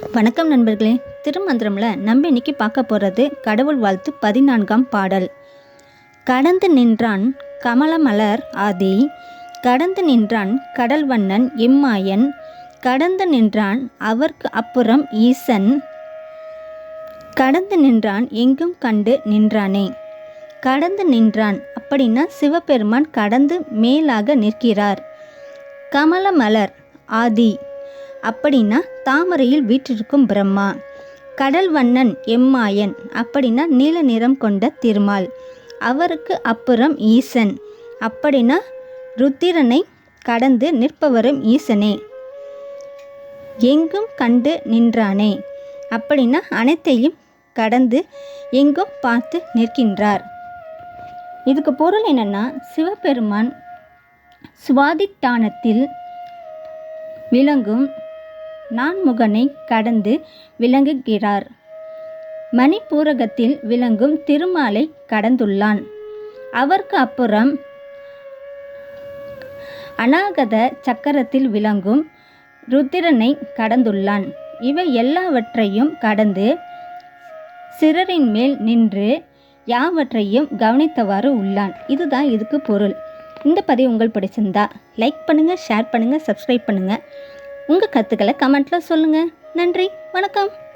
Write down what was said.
வணக்கம் நண்பர்களே. திருமந்திரமில் நம்ம இன்னைக்கு பார்க்க போகிறது கடவுள் வாழ்த்து பதினான்காம் பாடல். கடந்து நின்றான் கமலமலர் ஆதி. கடந்து நின்றான் கடல் வண்ணன் இம்மாயன். கடந்து நின்றான் அவர்க்கு அப்புறம் ஈசன். கடந்து நின்றான் எங்கும் கண்டு நின்றானே. கடந்து நின்றான் அப்படின்னா சிவபெருமான் கடந்து மேலாக நிற்கிறார். கமலமலர் ஆதி. அப்படின்னா தாமரையில் வீற்றிருக்கும் பிரம்மா. கடல் வண்ணன் எம்மாயன் அப்படின்னா நீல நிறம் கொண்ட திருமால். அவருக்கு அப்புறம் ஈசன். அப்படின்னா ருத்திரனை கடந்து நிற்பவரும் ஈசனே. எங்கும் கண்டு நின்றானே. அப்படின்னா அனைத்தையும் கடந்து எங்கும் பார்த்து நிற்கின்றார். இதுக்கு பொருள் என்னன்னா சிவபெருமான் சுவாதிட்டானத்தில் விளங்கும் நான்முகனை கடந்து விளங்குகிறார். மணிப்பூரகத்தில் விளங்கும் திருமாலை கடந்துள்ளான். அவருக்கு அப்புறம் அநாகத சக்கரத்தில் விளங்கும் ருத்திரனை கடந்துள்ளான். இவை எல்லாவற்றையும் கடந்து சிறரின் மேல் நின்று யாவற்றையும் கவனித்தவாறு உள்ளான். இதுதான் இதுக்கு பொருள். இந்த பதிவு உங்கள் பிடிச்சிருந்தா லைக் பண்ணுங்கள் ஷேர் பண்ணுங்கள் சப்ஸ்கிரைப் பண்ணுங்கள் உங்கள் கருத்துக்களை கமெண்ட்டில் சொல்லுங்கள் நன்றி. வணக்கம்.